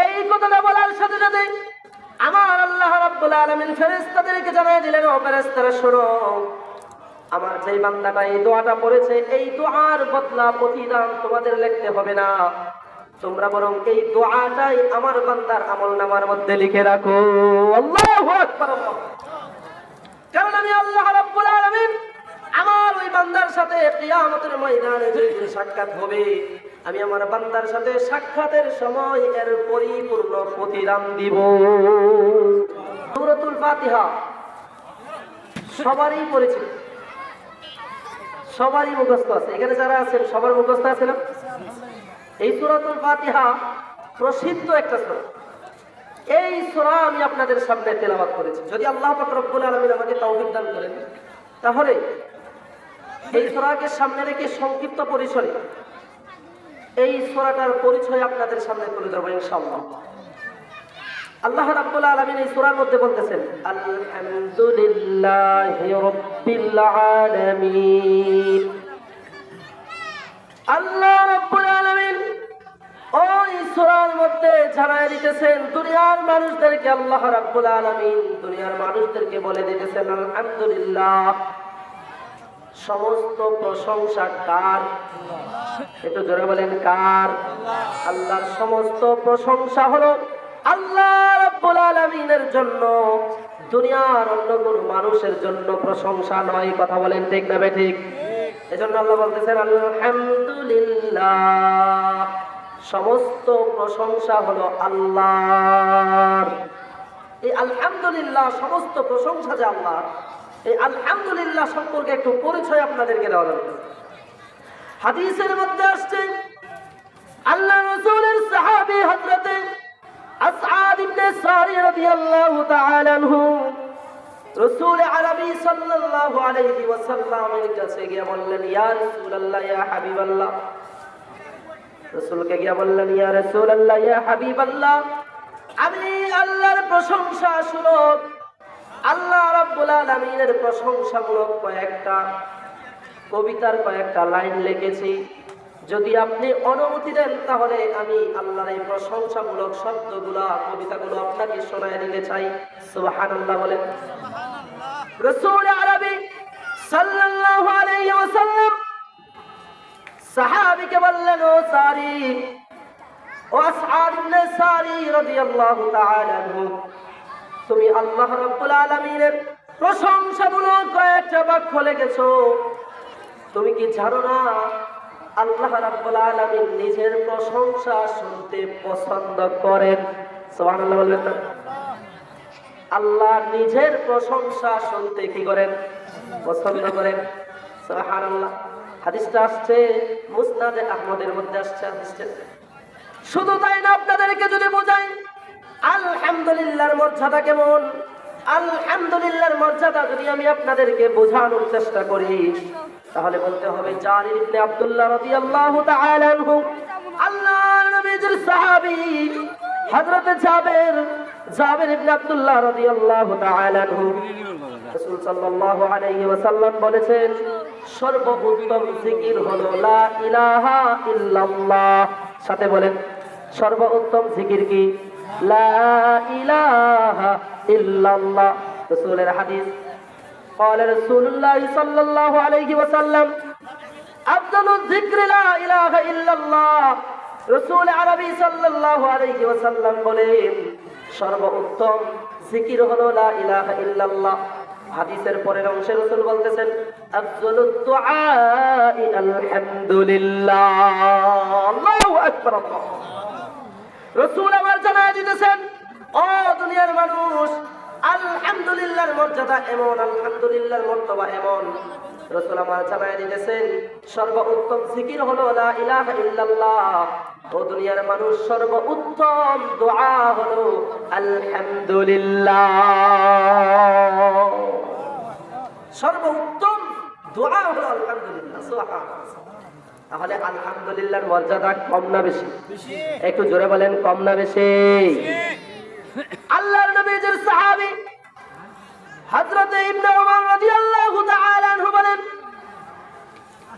এই কথাটা বলার সাথে সাথে আমার আল্লাহ রাব্বুল আলামিন ফেরেশতাদেরকে জানিয়ে দিলেন, ও ফেরেশতারা, শোনো। আমার যেই বান্দাটা এই দোয়াটা পড়েছে, এই দোয়ার বদলা প্রতিদান তোমাদের লিখতে হবে না। তোমরা বরং এই দোয়াটাই আমার বান্দার আমল নামার মধ্যে লিখে রাখো। আল্লাহু আকবার। কারণ আমি আল্লাহ রাব্বুল আলামিন আমার ওই বান্দার সাথে কিয়ামতের ময়দানে যেদিন সাক্ষাৎ হবে আমি আমার বান্দার সাথে সাক্ষাতের সময় এর পরিপূর্ণ প্রতিদান দিব। সূরাতুল ফাতিহা সবারই পরিচিত। সবারই মুখস্থ আছে। এখানে যারা আছেন, সবার মুখস্থ আছে না? এই সূরাতুল ফাতিহা প্রসিদ্ধ একটা সূরা। এই সূরা আমি আপনাদের সামনে তেলাওয়াত করেছি। যদি আল্লাহ রব্বুল আলামিন আমাকে তৌফিক দান করেন, তাহলে এই সূরাকে সামনে রেখে সংক্ষিপ্ত পরিসরে এই সূরাটার পরিচয় আপনাদের সামনে তুলে ধরবো ইনশাআল্লাহ। আল্লাহ রাব্বুল আলামিন এই সূরার মধ্যে বলতেছেন, আলহামদুলিল্লাহি রাব্বিল আলামিন। আল্লাহ রাব্বুল আলামিন ওই সূরার মধ্যে জানায় দিতেছেন, দুনিয়ার মানুষদেরকে আল্লাহ রাব্বুল আলামিন, দুনিয়ার মানুষদেরকে বলে দিতেছেন, আলহামদুলিল্লাহ। সমস্ত প্রশংসা কার? একটু জোরে বলেন, কার? আল্লাহর সমস্ত প্রশংসা হলো আল্লাহ রাব্বুল জন্য। দুনিয়ার অন্য কোন মানুষের জন্য প্রশংসা নয়, কথা বলেন ঠিক না ঠিক? এজন্য আল্লাহ বলতেছেন, আলহামদুলিল্লাহ। সমস্ত প্রশংসা হলো আল্লাহর। এই আলহামদুলিল্লাহ, সমস্ত প্রশংসা যে আল্লাহ এই আলহামদুলিল্লাহ সম্পর্কে একটু পরিচয় আপনাদেরকে দেওয়া দরকার। হাদিসের মধ্যে আসছে, আল্লাহ রসুলের সাহাবী হযরতে আসআদ ইবনে সারি রাদিয়াল্লাহু তাআলা আনহু রসুল আরবি সাল্লাল্লাহু আলাইহি ওয়াসাল্লামের কাছে গিয়ে বললেন, ইয়া রাসূলুল্লাহ, ইয়া হাবিবাল্লাহ। রসুলকে গিয়ে বললেন, ইয়া রাসূলুল্লাহ, ইয়া হাবিবাল্লাহ। আমি আল্লাহর প্রশংসা শুনো আল্লাহ রাব্বুল আলামিনের প্রশংসামূলক কয়েকটা কবিতার কয়েকটা লাইন লিখেছি। যদি আপনি অনুমতি দেন, তাহলে আমি আল্লাহর এই প্রশংসামূলক শব্দগুলা, কবিতাগুলো আপনাকে শোনায় দিতে চাই। সুবহানাল্লাহ বলেন। রাসূল আরবি সাল্লাল্লাহু আলাইহি ওয়াসাল্লাম সাহাবীকে বললেন, ও সারি, ও আসআদ ইবনে সারি রাদিয়াল্লাহু তাআলা আনহু তুমি আল্লাহ রাব্বুল আলামিনের প্রশংসামূলক কয়েকটা বাক্য লিখেছো। তুমি কি জানো না, আল্লাহ রাব্বুল আলামিন নিজের প্রশংসা শুনতে পছন্দ করেন? আল্লাহ নিজের প্রশংসা শুনতে কি করেন? পছন্দ করেন। হাদিসটা আসছে, মুসনাদে আহমদের মধ্যে আসছে হাদিসটা। শুধু তাই না, আপনাদেরকে যদি বোঝাই আলহামদুলিল্লাহর মর্যাদা কেমন? আলহামদুলিল্লাহর মর্যাদা যদি আমি আপনাদেরকে বোঝানোর চেষ্টা করি, তাহলে বলতে হবে জারির ইবনে আব্দুল্লাহ রাদিয়াল্লাহু তাআলা আনহু। আল্লাহর নবীর সাহাবী হযরত জাবের জাবের ইবনে আব্দুল্লাহ রাদিয়াল্লাহু তাআলা আনহু। রাসূল সাল্লাল্লাহু আলাইহি ওয়াসাল্লাম বলেছেন সর্বোত্তম জিকির হলো লা ইলাহা ইল্লাল্লাহ। সাথে বলেন, সর্বোত্তম জিকির কি? লা ইলাহা ইল্লাল্লাহ রাসূলের হাদিস قال رسول الله صلى الله عليه وسلم أفضل الذكر لا إله إلا الله রসুল আরবি সাল্লাল্লাহু আলাইহি ওয়াসাল্লাম বলেন সর্বোত্তম জিকির হলো লা ইলাহা ইল্লাল্লাহ হাদিসের পরের অংশে রসুল বলতেছেন আফজালুদ দুআই আলহামদুলিল্লাহ আল্লাহু আকবার আল্লাহ রসুল আমার জানায় দিতেছেন, ও দুনিয়ার মানুষ, আলহামদুলিল্লাহর মর্যাদা এমন, আলহামদুলিল্লাহর মর্তবা এমন। রসুল আমার জানায় দিতেছেন, সর্বোত্তম জিকির হলো লা ইলাহা ইল্লাল্লাহ। ও দুনিয়ার মানুষ, সর্বোত্তম দোয়া হলো আলহামদুলিল্লাহ। সর্বোত্তম দোয়া হলো আলহামদুলিল্লাহ, সুবহানাল্লাহ। তাহলে আলহামদুলিল্লাহর মর্যাদা কম না বেশি? একটু জোরে বলেন কম না বেশি? আল্লাহর নবীর সাহাবী হযরত ইবনে ওমর রাদিয়াল্লাহু তাআলা আনহু বলেন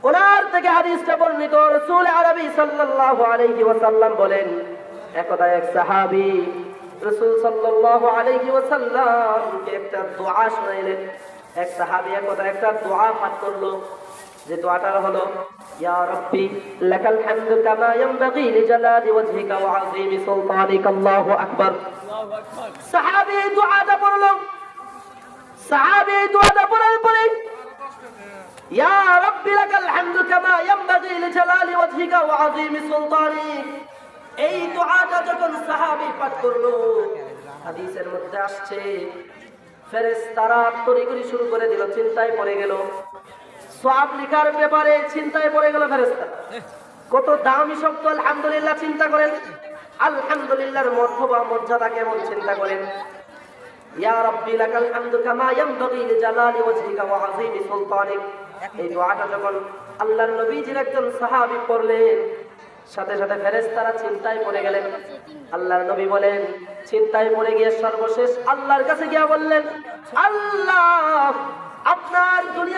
ওনার থেকে হাদিসটা বর্ণিত রাসূল আরবি সাল্লাল্লাহু আলাইহি ওয়াসাল্লাম বলেন একদা এক সাহাবী রাসূল সাল্লাল্লাহু আলাইহি ওয়াসাল্লামকে একটা দোয়া শোনাইলেন। এক সাহাবী একদা একটা দোয়া পাঠ করল। যে দোয়াটা হলো ইয়া রাব্বি লাকাল হামদু কামা ইয়ানবাগি লিজালালি ওয়াজহিকা ওয়া আযীমি সুলতানিকা আল্লাহু আকবার। সাহাবী এই দোয়াটা পড়ল। সাহাবী দোয়াটা পড়ার পরে ইয়া রাব্বি লাকাল হামদু কামা ইয়ানবাগি লিজালালি ওয়াজহিকা ওয়া আযীমি সুলতানিক। এই দোয়াটা যখন সাহাবী পাঠ করল হাদিসের মধ্যে আসছে ফেরেশতারা তড়িঘড়ি শুরু করে দিল চিন্তায় পড়ে গেল। সব লিখার ব্যাপারে চিন্তায় পড়ে গেল ফেরেস্তা কত দামি শব্দ আলহামদুলিল্লাহ চিন্তা করেন। আলহামদুলিল্লাহর মর্তবা মর্যাদা কেমন চিন্তা করেন? একজন সাথে সাথে ফেরেশতারা পড়ে গেলেন। আল্লাহর নবী বলেন গিয়ে সর্বশেষ আল্লাহর কাছে গিয়া বললেন, আল্লাহ, আপনার দুনিয়ার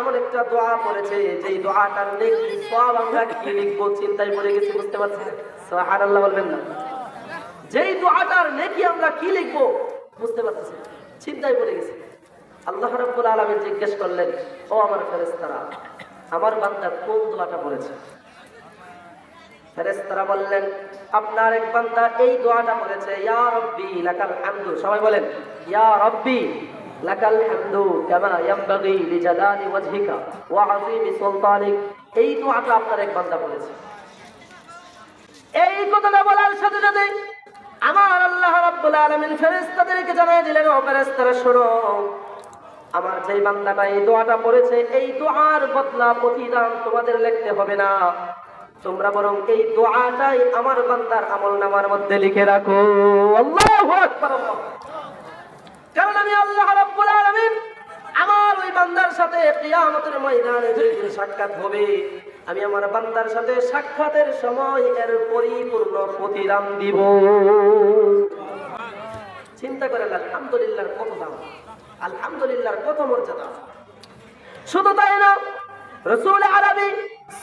এমন একটা দোয়া পড়েছে, যেই দোয়াটার নেকি সব আমরা কি লিখব, চিন্তায় পড়ে গেছি, বুঝতে পারছি সুবহানাল্লাহ বলবেন না। যেই দোয়াটার নেকি আমরা কি লিখব, বুঝতে পারতেছি। চিন্তায় পড়ে গেছি। আল্লাহ রাব্বুল আলামিন জিজ্ঞেস করলেন, ও আমার ফেরেশতারা, আমার বান্দা কোন দোয়াটা পড়েছে? ফেরেশতারা বললেন, আপনার এক বান্দা এই দোয়াটা পড়েছে, ইয়া রব্বি লাকাল হামদু। সবাই বলেন, ইয়া রব্বি হামদু কামা ইয়ানবাগি লিজালালি ওয়াজহিকা ওয়া আযীমি সুলতানিক। এই দোয়াটা আপনার এক বান্দা পড়েছে এই কথাটা বলার সাথে সাথে আমার আল্লাহ রাব্বুল আলামিন ফেরেশতাদেরকে দিলেন, ও ফেরেশতারা আমার যেই বান্দাটা এই দোয়াটা পড়েছে, এই দোয়ার বদলা প্রতিদান তোমাদের লিখতে হবে না। তোমরা বরং এই দোয়াটাই আমার বান্দার আমল নামার মধ্যে লিখে রাখো। আল্লাহু আকবার, আল্লাহু। কারণ আমি আল্লাহ রাব্বুল আলামিন আমার ওই বান্দার সাথে কিয়ামতের ময়দানে যেদিন সাক্ষাৎ হবে, আমি আমার বান্দার সাথে সাক্ষাতের সময় এর পরিপূর্ণ প্রতিদান দিব। চিন্তা করেন, আলহামদুলিল্লাহর কত দাম, আলহামদুলিল্লাহর কত মর্যাদা। শুধু তাই না, রসুল আরবি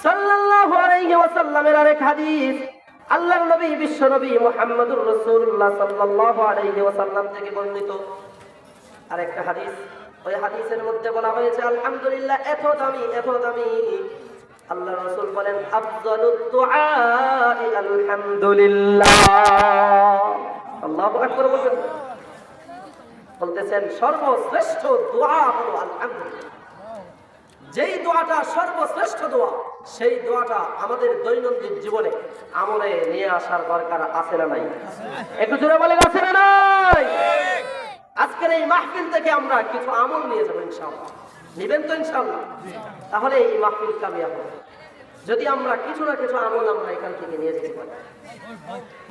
সাল্লাল্লাহু আলাইহি ওয়াসাল্লামের আরেক হাদিস, আল্লাহর নবী, বিশ্ব নবী মুহাম্মদুর রাসূলুল্লাহ সাল্লাল্লাহু আলাইহি ওয়াসাল্লাম থেকে বর্ণিত। আরেকটা হাদিস। ওই হাদিসের মধ্যে বলা হয়েছে, আলহামদুলিল্লাহ এত দামি এত দামি আল্লাহ রাসূল বলেন আলহামদুলিল্লাহ। আল্লাহু আকবার বলবেন। বলতেছেন, সর্বশ্রেষ্ঠ দোয়া হলো যেই দোয়াটা সর্বশ্রেষ্ঠ দোয়া, সেই দোয়াটা আমাদের দৈনন্দিন জীবনে আমলে নিয়ে আসার দরকার আছে না নাই? একটু জোরে বলেন, আছে না নাই? আজকের এই মাহফিল থেকে আমরা কিছু আমল নিয়ে যাব ইনশাআল্লাহ। নেবেন তো ইনশাআল্লাহ? তাহলে এই মাহফিল কামিয়াব। হবে যদি আমরা কিছু না কিছু আমল আমরা এখান থেকে নিয়ে যেতে পারি।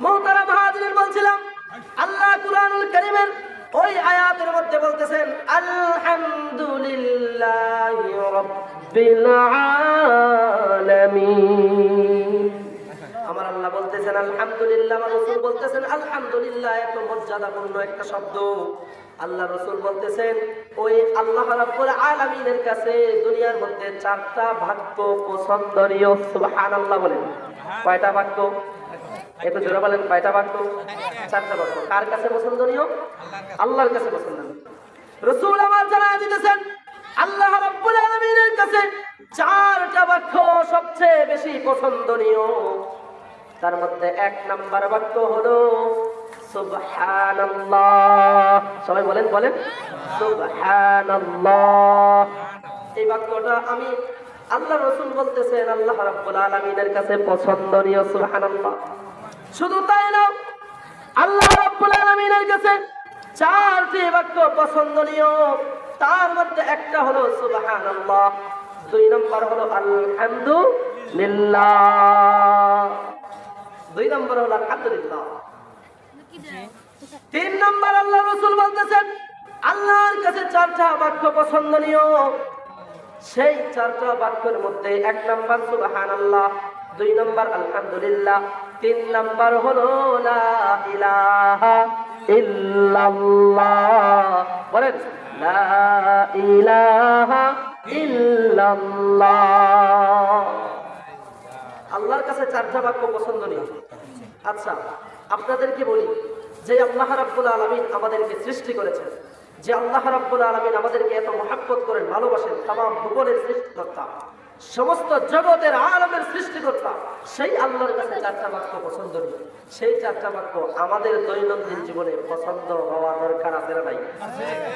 মহতারা মাহাজির বলছিলাম, আল্লাহ কুরআনুল কারীমের ওই আয়াতের মধ্যে বলতেছেন, আলহামদুলিল্লাহি রাব্বিল আলামিন। আমার আল্লাহ বলতেছেন, আলহামদুলিল্লাহ। বলতেছেন, আলহামদুলিল্লাহ। এত মর্যাদাপূর্ণ একটা শব্দ। আল্লাহ রসুল বলতেছেন, ওই আল্লাহ রাব্বুল আলামিনের কাছে দুনিয়ার মধ্যে চারটা ভাগ্য পছন্দনীয়। সুবহানাল্লাহ বলেন। কয়টা ভাগ্য? একটু জোরে বলেন, কয়টা বাক্য চারটা বাক্য কার কাছে পছন্দনীয়? আল্লাহর কাছে পছন্দনীয়। রসুল আমার জানা দিতেছেন, আল্লাহ রাব্বুল আলামিনের কাছে চারটা বাক্য সবচেয়ে বেশি পছন্দনীয়। তার মধ্যে এক নাম্বার বাক্য হলো সুবহানাল্লাহ। সবাই বলেন বলেন। সুবহানাল্লাহ। এই বাক্যটা আমি আল্লাহ রসুল বলতেছেন, আল্লাহ রাব্বুল আলামিনের কাছে পছন্দনীয়, সুবহানাল্লাহ। শুধু তাই না, আল্লাহ রাব্বুল আলামিনের কাছে চারটি বাক্য পছন্দনীয়। তার মধ্যে একটা হলো সুবহানাল্লাহ, দুই নম্বর হলো আলহামদুলিল্লাহ। দুই নম্বর হলো আলহামদুলিল্লাহ। তিন নম্বর আল্লাহ রসুল বলতেছেন, আল্লাহর কাছে চারটা বাক্য পছন্দনীয়। সেই চারটা বাক্যের মধ্যে এক নম্বর সুবাহান আল্লাহ দুই নম্বর, আলহামদুলিল্লাহ, তিন নম্বর হলো ইলাহা বলেন ইলাহা আল্লাহর কাছে চারটা বাক্য পছন্দনীয়। আচ্ছা আপনাদেরকে বলি যে আল্লাহ রাব্বুল আলমিন আমাদেরকে সৃষ্টি করেছেন যে আল্লাহ রাব্বুল আলমিন আমাদেরকে এত মহাব্বত করেন ভালোবাসেন তাম ভূগোলের সৃষ্টিকর্তা সমস্ত জগতের আলমের সৃষ্টিকর্তা সেই আল্লাহর কাছে চারটা বাক্য পছন্দনীয়। সেই চারটা বাক্য আমাদের দৈনন্দিন জীবনে পছন্দ হওয়া দরকার আছে না ভাই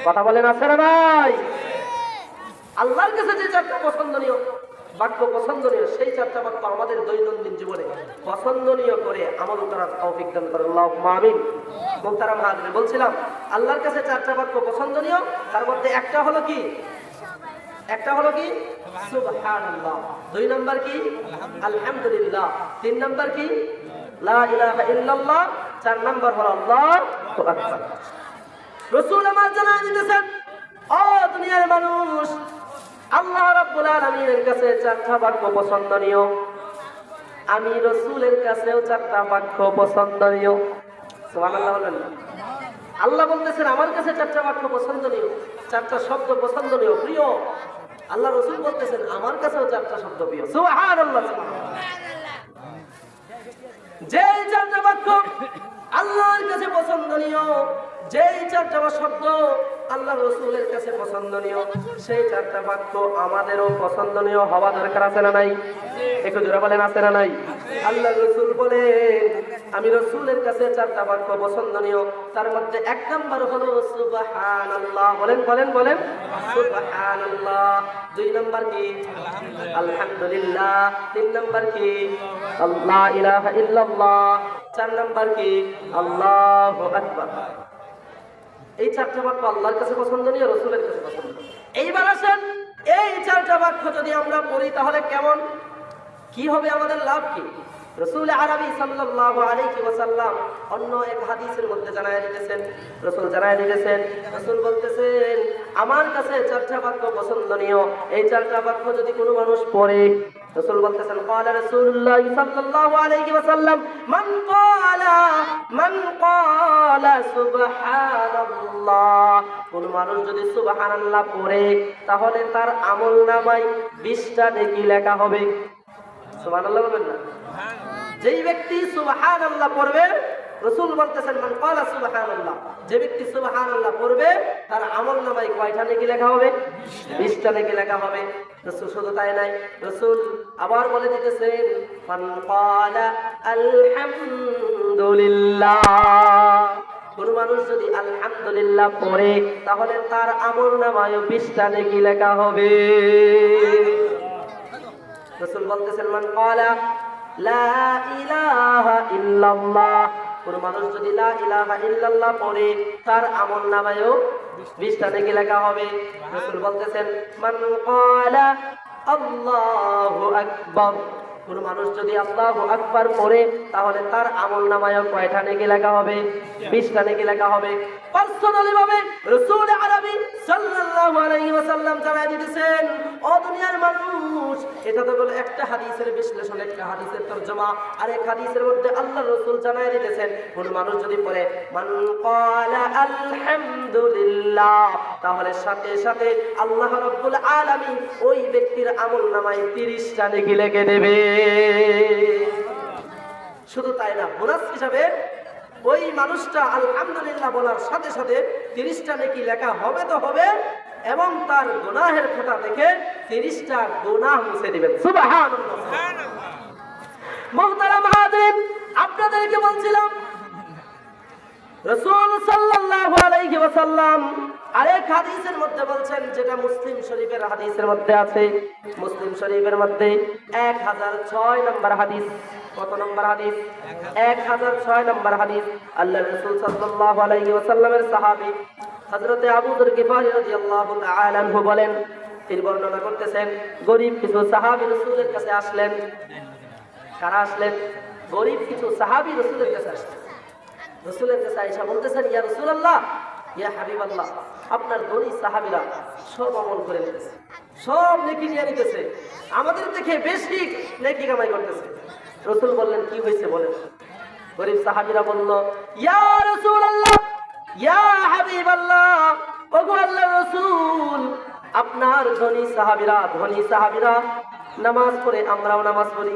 কথা বলেন আছে না ভাই আল্লাহর কাছে যে চারটা পছন্দনীয় বাক্য পছন্দনীয় সেই চারটা বাক্য আমাদের দৈনন্দিন জীবনে পছন্দনীয় করে আমল করার তৌফিক দান করে আল্লাহ মামিন মুহতারাম হাজরে বলছিলাম, আল্লাহর কাছে চারটা বাক্য পছন্দনীয়, তার মধ্যে একটা হলো কি? একটা হলো কি? সুবহানাল্লাহ। দুই নাম্বার কি? আলহামদুলিল্লাহ। তিন নাম্বার কি? লা ইলাহা ইল্লাল্লাহ। চার নাম্বার হলো আল্লাহু আকবার। রসুল আমার জানা দিতেছেন ও দুনিয়ার মানুষ আলামিনের কাছে চারটা বাক্য পছন্দনীয়। আমি রসুলের কাছেও চারটা বাক্য পছন্দনীয়। আল্লাহ বলতেছেন, আমার কাছে চারটা বাক্য পছন্দনীয়, চারটা শব্দ পছন্দনীয়, প্রিয়। আল্লাহ রসুল বলতেছেন, আমার কাছেও চারটা শব্দ প্রিয়। যেই চারটা বাক্য আল্লাহর কাছে পছন্দনীয়, যেই চারটা শব্দ আল্লাহ রসুলের কাছে পছন্দনীয়। সেই চারটা বাক্য আমাদেরও পছন্দনীয় হওয়া দরকার আছে না নাই? একটু জোরে বলেন, আছে না নাই? আল্লাহ রসুল বলে আমি রসুলের কাছে চারটা বাক্য পছন্দনীয়। তার মধ্যে এক নম্বর হলো সুবাহান আল্লাহ বলেন বলেন বলেন। সুবাহান আল্লাহ দুই নম্বর কি? আলহামদুলিল্লাহ। তিন নম্বর কি? আল্লাহ ইলাহা ইল্লাল্লাহ। চার নম্বর কি? আল্লাহু আকবার। এই চারটা বাক্য আল্লাহর কাছে পছন্দনীয় রসুলের কাছে পছন্দ এইবার আসেন এই চারটা বাক্য যদি আমরা পড়ি তাহলে কেমন কি হবে আমাদের লাভ কি রসুল আরবি সাল্লাল্লাহু আলাইহি ওয়াসাল্লাম অন্য এক হাদিসের মধ্যে জানায় দিতেছেন রসুল জানায় দিতেছেন রসুল বলতেছেন আমার কাছে চারটা বাক্য পছন্দনীয় এই চারটা বাক্য যদি কোনো মানুষ পড়ে রসুল বলতেছেন قال رسول الله صلى الله عليه وسلم من قال من قال কোন মানুষ যদি সুবহানাল্লাহ পড়ে, তাহলে তার আমল নামায় বিশটা দেখি লেখা হবে। সুবহানাল্লাহ বলবেন না? যেই ব্যক্তি সুবহানাল্লাহ পড়বে রসুল বলতেছেন, মান ক্বালা সুবহানাল্লাহ যে ব্যক্তি সুবহানাল্লাহ পড়বে, তার আমল নামায় কয়টা নেকি লেখা হবে? 20টা নেকি লেখা হবে। রসুল শুধু তাই নাই, রসুল আবার বলে দিতেছেন, মান ক্বালা আলহামদুলিল্লাহ কোন মানুষ যদি আলহামদুলিল্লাহ পড়ে, তাহলে তার আমল নামায় 20টা নেকি লেখা হবে। রসুল বলতেছেন, মান ক্বালা লা ইলাহা ইল্লাল্লাহ কোন মানুষ যদি লা পড়ে, তার আমল নামায়ও বিশটা নাকি লেখা হবে। রসুল বলতেছেন কোন মানুষ যদি আল্লাহ আকবার পড়ে, তাহলে তার আমল নামায় কয়টা নাকি লেখা হবে? বিশটা নাকি লেখা হবে? পার্সোনালি ভাবে রসুল আরবি সাল্লাল্লাহু আলাইহি ওয়াসাল্লাম জানাই দিতেছেন, ও দুনিয়ার মানুষ, এটা তো হলো একটা হাদিসের বিশ্লেষণ, একটা হাদিসের তরজমা, আর এক হাদিসের মধ্যে আল্লাহ রসুল জানাই দিতেছেন, কোন মানুষ যদি পড়ে, মান ক্বালা আলহামদুলিল্লাহ তাহলে সাথে সাথে আল্লাহ রাব্বুল আলামিন ওই ব্যক্তির আমল নামায় 30টা নেকি লিখে দেবে। শুধু তাই না বোনাস হিসাবে ওই মানুষটা আলহামদুলিল্লাহ বলার সাথে সাথে তিরিশটা নাকি লেখা হবে তো হবে, এবং তার গুনাহের খাতা থেকে তিরিশটা গুনাহ মুছে দিবেন। মুহতারাম হাজিরিন আপনাদেরকে বলছিলাম, রাসূল সাল্লাল্লাহু আলাইহি ওয়াসাল্লাম আরেক হাদিসের মধ্যে বলছেন, যেটা মুসলিম শরীফের হাদিসের মধ্যে আছে। মুসলিম শরীফের মধ্যে 1006 নম্বর হাদিস। কত নম্বর হাদিস? 1006 নম্বর হাদিস। আল্লাহ রাসূল সাল্লাল্লাহু আলাইহি সাহাবী হযরতে আবু যর গিফারি রাদিয়াল্লাহু তাআলা আনহু বলেন, তিনি বর্ণনা করতেছেন, গরিব কিছু সাহাবী কাছে আসলেন। কারা আসলেন? গরিব কিছু সাহাবী রাসূলের কাছে আসলেন। বলতেছেন, ইয়া ইয়া আপনার সব আমল আমাদের দেখে বেশি নেকি কামাই করতেছে। রসুল বললেন, কি হয়েছে বলেন? গরিব সাহাবিরা বলল, ইয়া রসুল আল্লাহ ইয়া হাবিব আল্লাহ আল্লাহ রসুল, আপনার ধনী সাহাবিরা ধনী সাহাবিরা নামাজ পড়ে, আমরাও নামাজ পড়ি।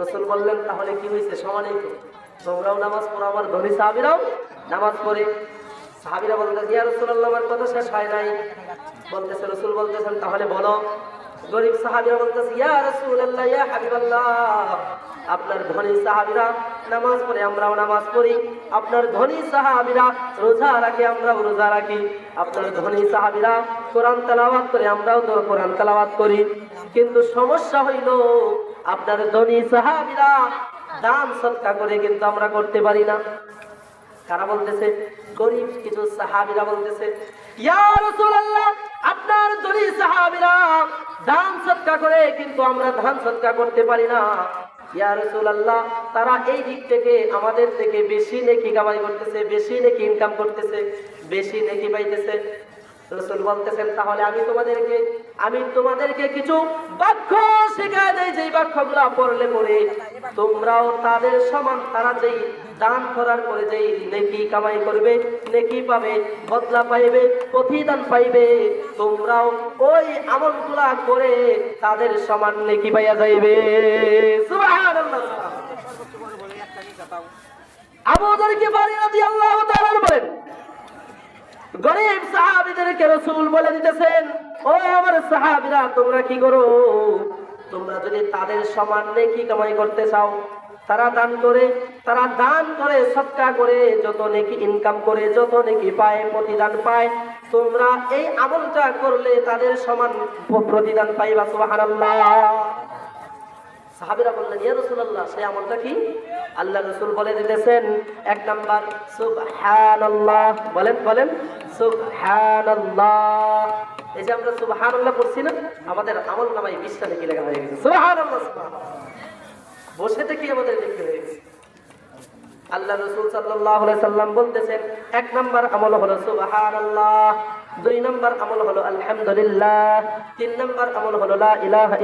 রসুল বললেন, তাহলে কি হয়েছে? সমানেই তো। তোমরাও নামাজ পড়ো, আমার ধনী সাহাবিরাও নামাজ পড়ে। সাহাবিরা বলতেছে ইয়া রসুল আল্লাহ আমার কথা শেষ হয় নাই। বলতেছে, রসুল বলতেছেন, তাহলে বলো। গরিব সাহাবিরা বলতেছে, ইয়া রসুল আল্লাহ ইয়া হাবিবাল্লাহ। আপনার ধনী সাহাবিরা নামাজ পড়ে, আমরাও নামাজ পড়ি। আপনার ধনী সাহাবিরা রোজা রাখে, আমরাও রোজা রাখি। আপনার ধনী সাহাবিরা কোরআন তেলাওয়াত করে, আমরাও তো কোরআন তেলাওয়াত করি। কিন্তু সমস্যা হইল, আপনার ধনী সাহাবিরা দান সৎকা করে কিন্তু আমরা করতে পারি না। কারা বলতেছে? গরিব কিছু সাহাবিরা বলতেছে আপনার ধনী সাহাবিরা দান সৎকা করে কিন্তু আমরা ধান সৎকা করতে পারি না। ইয়া তারা এই দিক থেকে আমাদের থেকে বেশি নেকি কামাই করতেছে, বেশি নেকি ইনকাম করতেছে, বেশি নেকি পাইতেছে। রসুল বলতেছেন, তাহলে আমি তোমাদেরকে আমি তোমাদেরকে কিছু বাক্য শেখায় দেয় যেই বাক্যগুলো পড়লে পরে তোমরাও তাদের সমান, তারা যেই দান করার পরে যেই নেকি কামাই করবে, নেকি পাবে, বদলা পাইবে, প্রতিদান পাইবে, তোমরাও ওই আমলগুলা করে তাদের সমান নেকি পাইয়া যাইবে। সুবহানাল্লাহ বাড়ি রাদিয়াল্লাহু তাআলা বলেন, গরিব সাহাবিদেরকে রসুল বলে দিতেছেন ও আমার সাহাবিরা, তোমরা কি করো? তোমরা যদি তাদের সমান নেকি কামাই করতে চাও, তারা দান করে, তারা দান করে, সৎকা করে, যত নেকি ইনকাম করে, যত নেকি পায়, প্রতিদান পায়, তোমরা এই আমলটা করলে তাদের সমান প্রতিদান পাইবা, সুবহানাল্লাহ। সাহাবিরা বললেন, ইয়া রাসূলুল্লাহ, সেই আমলটা কি? আল্লাহ রাসূল বলে দিতেছেন, এক নাম্বার, সুবহানাল্লাহ। বলেন বলেন, সুবহানাল্লাহ। এই যে আমরা সুবহানাল্লাহ পড়ছি না, আমাদের আমল নামায় বিশটা থেকে লেখা হয়ে গেছে। সুবহানাল্লাহ সুবহানাল্লাহ। বসে থেকে আমাদের লিখতে হয়ে গেছে। আল্লাহ রসুল সাল্লাহ সাল্লাম বলতেছেন, এক নম্বর আমল হলো সুবহানাল্লাহ, দুই নম্বর আমল হলো আলহামদুলিল্লাহ, তিন নম্বর আমল হলো লা ইলাহা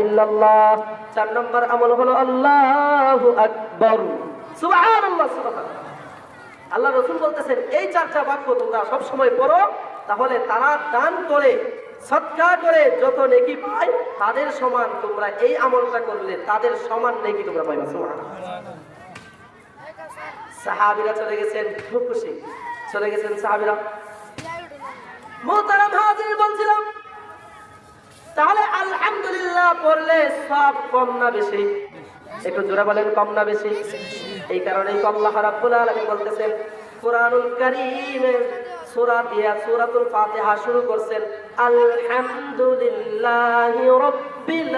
চার নম্বর আমল হলো আল্লাহু আকবার। সুবহানাল্লাহ সুবহানাল্লাহ। আল্লাহ রসুল বলতেছেন, এই চারটা বাক্য তোমরা সব সময় পড়ো, তাহলে তারা দান করে সৎকা করে যত নেকি পায়, তাদের সমান তোমরা এই আমলটা করলে, তাদের সমান নেকি তোমরা পাইবা। সাহাবিরা চলে গেছেন খুব খুশি। চলে গেছেন সাহাবিরা। মোহতারাম হাজির বলছিলাম, তাহলে আলহামদুলিল্লাহ পড়লে সব কম না বেশি? একটু জোরে বলেন, কম না বেশি? এই কারণেই আল্লাহ রাব্বুল আলামিন বলতেছেন, কোরআনুল কারীমের সূরা দিয়া সূরাতুল ফাতিহা শুরু করছেন, আলহামদুলিল্লাহি রাব্বিল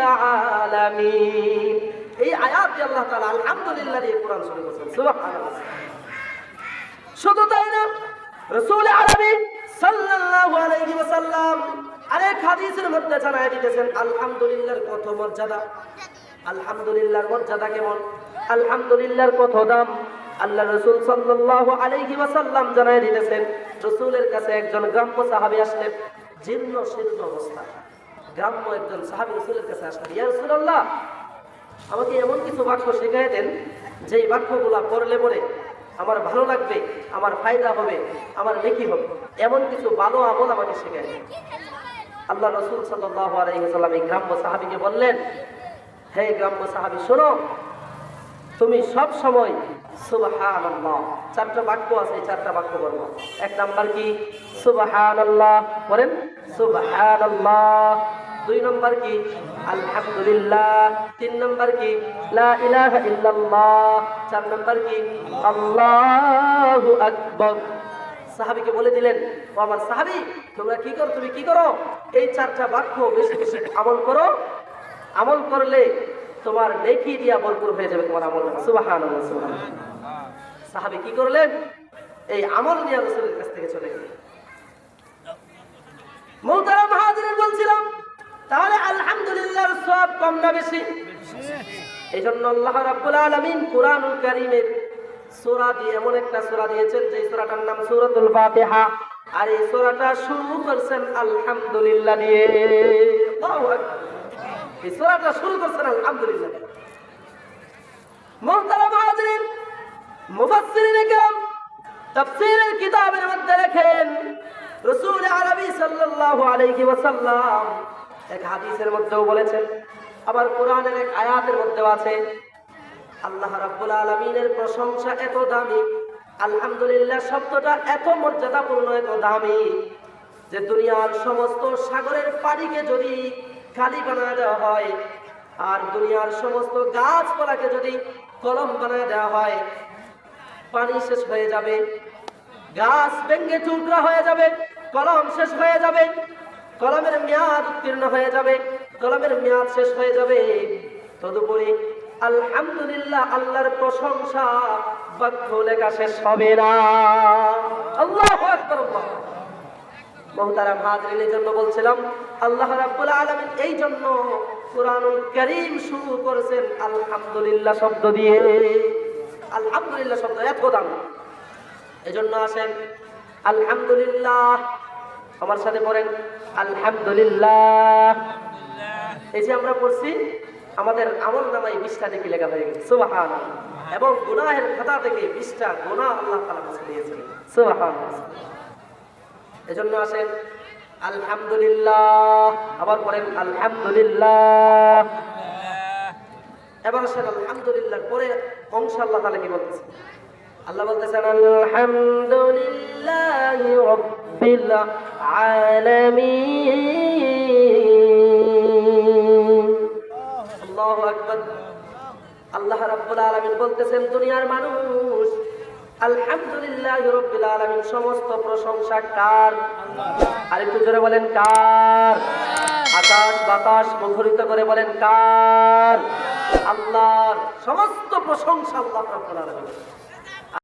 আলামিন। এই আয়াত দিয়ে আল্লাহ তাআলা আলহামদুলিল্লাহ দিয়ে কোরআন শুরু করছেন। সুবহানাল্লাহ। শুধু তাই না, রসুল আরবি সাল্লাল্লাহু আলাইহি ওয়াসাল্লাম আরেক হাদিসের মধ্যে জানায় দিতেছেন, আলহামদুলিল্লাহর কত মর্যাদা? আলহামদুলিল্লাহর মর্যাদা কেমন? আলহামদুলিল্লাহর কত দাম? আল্লাহ রসুল সাল্লাল্লাহু আলাইহি ওয়াসাল্লাম জানায় দিতেছেন, রসুলের কাছে একজন গ্রাম্য সাহাবী আসলেন, জীর্ণ শীর্ণ অবস্থা। গ্রাম্য একজন সাহাবী রসুলের কাছে আসলেন, ইয়া রাসূলুল্লাহ, আমাকে এমন কিছু বাক্য শেখায় দেন, যেই বাক্যগুলা পড়লে পরে আমার ভালো লাগবে, আমার ফায়দা হবে, আমার নেকি হবে, এমন কিছু ভালো আমল আমাকে শেখায় আল্লাহ রসুল সাল্লাম এই গ্রাম্য সাহাবিকে বললেন, হে গ্রাম্য সাহাবি, শোনো, তুমি সব সময় চারটা বাক্য এই চারটা বাক্য এক কি? বলেন দুই নম্বর কি? তিন নম্বর কি? লা চার নম্বর কি? সাহাবীকে বলে দিলেন, ও আমার সাহাবী, তোমরা কি করো, তুমি কি করো? এই চারটা বাক্য বেশি বেশি আমল করো। আমল করলে তোমার নেকি দিয়া ভরপুর হয়ে যাবে তোমার আমল। সুবহানাল্লাহ সাহাবী কি করলেন? এই আমল নিয়ে রাসূলের কাছ থেকে চলে গেলেন। মোহতারাম হাজির বলছিলাম, তাহলে আলহামদুলিল্লাহর সব কম না বেশি? এই জন্য আল্লাহ রাব্বুল আলামিন কুরআনুল কারীমের সূরা দিয়ে এমন একটা সূরা দিয়েছেন যে সূরাটার নাম সূরাতুল ফাতিহা। আর এই সূরাটা শুরু করছেন আলহামদুলিল্লাহ দিয়ে। আল্লাহু আকবার। এই সূরাটা শুরু করছেন আলহামদুলিল্লাহ দিয়ে। মুহতারাম মুফাসসিরিন ইকরাম তাফসীরের কিতাবের মধ্যে লেখেন, রাসূল আরবি সাল্লাল্লাহু আলাইহি ওয়াসাল্লাম এক হাদিসের মধ্যেও বলেছেন, আবার কোরআনের এক আয়াতের মধ্যেও আছে, আল্লাহ রাব্বুল আলামিনের প্রশংসা এত দামি, আলহামদুলিল্লাহ শব্দটা এত মর্যাদাপূর্ণ, এত দামি যে দুনিয়ার সমস্ত সাগরের পানিকে যদি খালি বানায় দেওয়া হয়। আর দুনিয়ার সমস্ত গাছপালাকে যদি কলম বানায় দেওয়া হয়, পানি শেষ হয়ে যাবে, গাছ ভেঙ্গে টুকরা হয়ে যাবে, কলম শেষ হয়ে যাবে, কলমের মেয়াদ উত্তীর্ণ হয়ে যাবে, কলমের মেয়াদ শেষ হয়ে যাবে। তদুপরি আলহামদুলিল্লাহ আল্লাহর প্রশংসা বাক্য লেখা শেষ হবে না। আল্লাহ মহতারাম হাজরিনের জন্য বলছিলাম, আল্লাহ রাব্বুল আলামিন এই জন্য কোরআনুল কারীম শুরু করেছেন আলহামদুলিল্লাহ শব্দ দিয়ে। আলহামদুলিল্লাহ শব্দ এত দাম। এই এজন্য আসেন, আলহামদুলিল্লাহ। আমার সাথে পড়েন, আলহামদুলিল্লাহ। এই যে আমরা পড়ছি, আমাদের আমল নামাই বিশটা থেকে লেখা হয়ে গেছে সুবাহান এবং গুনাহের খাতা থেকে বিশটা গুনাহ আল্লাহ তালা দিয়েছেন সুবাহান এজন্য আসেন আলহামদুলিল্লাহ। আবার পড়েন, আলহামদুলিল্লাহ। এবার আসেন, আলহামদুলিল্লাহ। পরে অংশ আল্লাহ তালা কি বলতেছে? আল্লাহ বলতেছেন, আলহামদুলিল্লাহ আল্লাহ রাব্বুল আলামিন বলতেছেন, দুনিয়ার মানুষ আলহামদুলিল্লাহ রব্বিল আলামিন, সমস্ত প্রশংসা কার? আরেকটু জোরে বলেন কার? আকাশ বাতাস মুখরিত করে বলেন কার? আল্লাহর সমস্ত প্রশংসা আল্লাহ রাব্বুল আলামিন।